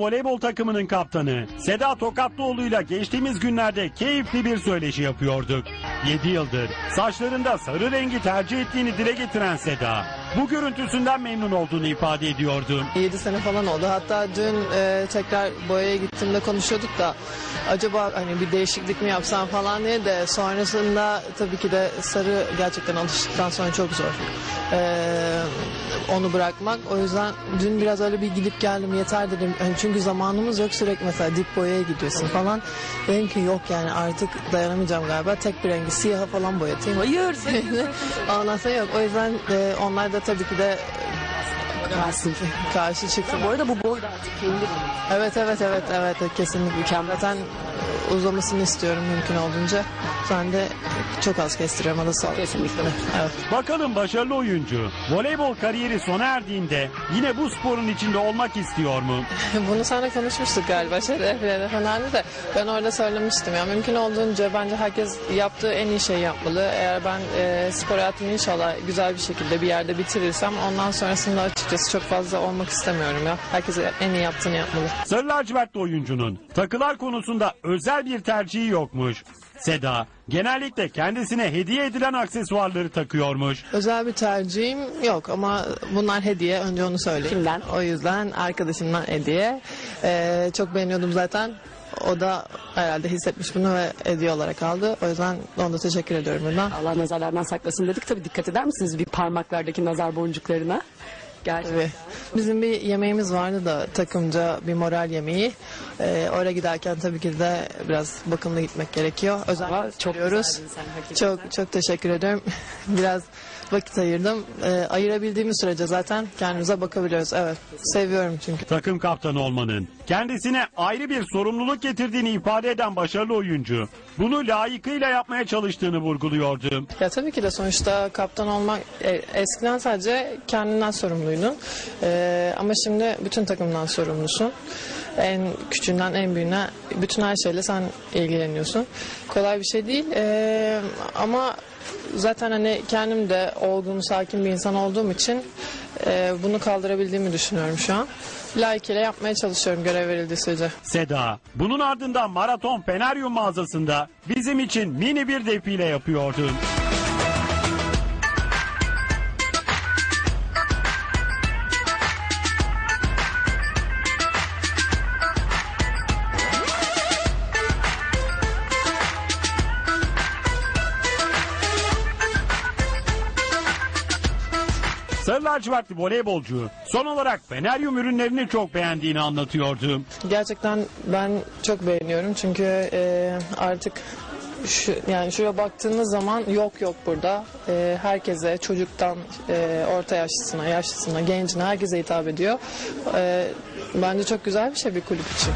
voleybol takımının kaptanı Seda Tokatlıoğlu'yla geçtiğimiz günlerde keyifli bir söyleşi yapıyorduk. 7 yıldır saçlarında sarı rengi tercih ettiğini dile getiren Seda, bu görüntüsünden memnun olduğunu ifade ediyordu. 7 sene falan oldu. Hatta dün e, tekrar boyaya gittiğimde konuşuyorduk da acaba hani bir değişiklik mi yapsam falan diye de sonrasında tabii ki de sarı gerçekten alıştıktan sonra çok zor. E, onu bırakmak. O yüzden dün biraz öyle bir gidip geldim yeter dedim. Yani çünkü zamanımız yok sürekli mesela dip boyaya gidiyorsun falan. Dedim ki yok yani artık dayanamayacağım galiba. Tek bir rengi siyaha falan boyatayım. Hayır. Ondan sonra yok. O yüzden e, onlar da tabii ki de Versin. karşı çıktı. Bu arada bu boy da artık kendi boyu. Evet evet evet evet kesinlikle mükemmel. Zaten uzamasını istiyorum mümkün olduğunca. Ben de çok az kestiriyorum o da. Kesinlikle. Evet. Bakalım başarılı oyuncu voleybol kariyeri sona erdiğinde yine bu sporun içinde olmak istiyor mu? Bunu seninle konuşmuştuk galiba Frede Fener'de de ben orada söylemiştim. Yani mümkün olduğunca bence herkes yaptığı en iyi şeyi yapmalı. Eğer ben e, spor hayatımı inşallah güzel bir şekilde bir yerde bitirirsem ondan sonrasında açıkçası çok fazla olmak istemiyorum ya. Herkes en iyi yaptığını yapmalı. Sarı lacivertli oyuncunun takılar konusunda özel bir tercihi yokmuş. Seda genellikle kendisine hediye edilen aksesuarları takıyormuş. Özel bir tercihim yok ama bunlar hediye. Önce onu söyleyeyim. Kimden? O yüzden arkadaşımdan hediye. Ee, çok beğeniyordum zaten. O da herhalde hissetmiş bunu ve hediye olarak aldı. O yüzden ona da teşekkür ediyorum buradan. Allah nazarlardan saklasın dedik. Tabii dikkat eder misiniz bir parmaklardaki nazar boncuklarına? Gerçekten. Tabii. Bizim bir yemeğimiz vardı da takımca bir moral yemeği. Ee, oraya giderken tabii ki de biraz bakımlı gitmek gerekiyor. Özel Ama çok hakikaten. Çok çok teşekkür ederim. biraz vakit ayırdım. Ee, ayırabildiğimiz sürece zaten kendimize bakabiliyoruz. Evet. Seviyorum çünkü. Takım kaptanı olmanın kendisine ayrı bir sorumluluk getirdiğini ifade eden başarılı oyuncu bunu layıkıyla yapmaya çalıştığını vurguluyordu. Ya tabii ki de sonuçta kaptan olmak e, eskiden sadece kendinden sorumluydun. E, ama şimdi bütün takımdan sorumlusun. En küçüğünden en büyüğüne bütün her şeyle sen ilgileniyorsun. Kolay bir şey değil. E, ama zaten hani kendim de olgun, sakin bir insan olduğum için e, bunu kaldırabildiğimi düşünüyorum şu an. Layıkıyla yapmaya çalışıyorum görev verildiği sürece. Seda bunun ardından Maraton Feneryum mağazasında bizim için mini bir defile yapıyordu. Sarı lacivertli voleybolcu son olarak Feneryum ürünlerini çok beğendiğini anlatıyordu. Gerçekten ben çok beğeniyorum çünkü e, artık şu, yani şuraya baktığınız zaman yok yok burada. E, herkese çocuktan e, orta yaşlısına, yaşlısına, gencine herkese hitap ediyor. E, bence çok güzel bir şey bir kulüp için.